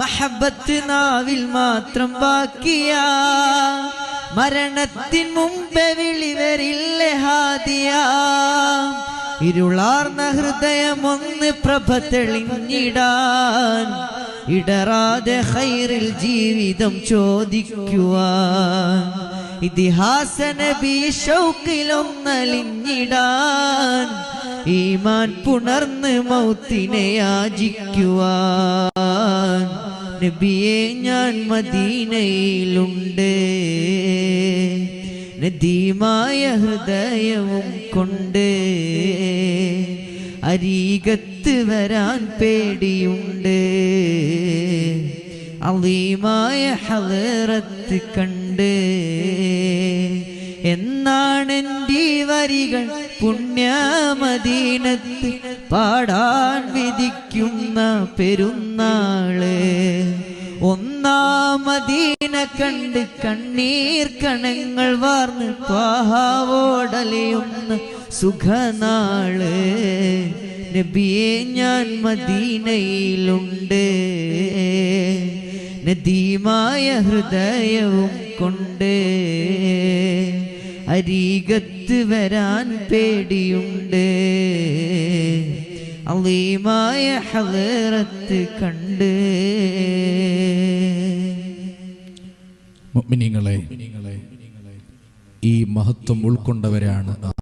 മഹബത്ത് നാവിൽ മാത്രം ബാക്കിയ. മരണത്തിൻ മുമ്പേ വിളിവരില്ലേ ഹാദിയ. ഇരുളാർന്ന ഹൃദയമൊന്ന് പ്രഭ തെളിഞ്ഞിടാൻ ഇടറാതെ ഹൈറിൽ ജീവിതം ചോദിക്കുവാൻ ഇതിഹാസ നബി ഷൗക്കിലൊന്നലിഞ്ഞിടാൻ ഈമാൻ പുണർന്ന് മൗത്തിനെ യാചിക്കുവാൻ നബിയെ ഞാൻ മദീനയിലുണ്ട്. നദീമായ ഹൃദയവും കൊണ്ട് അരീകത്ത് വരാൻ പേടിയുണ്ട്. അലീമായ ഹലറത്ത് കണ്ട് എന്നാണെന്റെ വരികൾ. പുണ്യമദീനത്ത് പാടാൻ വിധിക്കുന്ന പെരുന്നാൾ. ഒന്നാമദീന കണ്ട് കണ്ണീർ കണങ്ങൾ വാർന്ന് ത്വാഹാവോടലയുന്ന സുഖനാൾ. നബിയെ ഞാൻ മദീനയിലുണ്ട്. നദീമായ ഹൃദയവും കൊണ്ട് അരീകത്ത് വരാൻ പേടിയുണ്ട്. അലീമായ ഹലറത്ത് കണ്ട് മുഅ്മിനീങ്ങളെ ഈ മഹത്വം ഉൾക്കൊണ്ടവരാണ്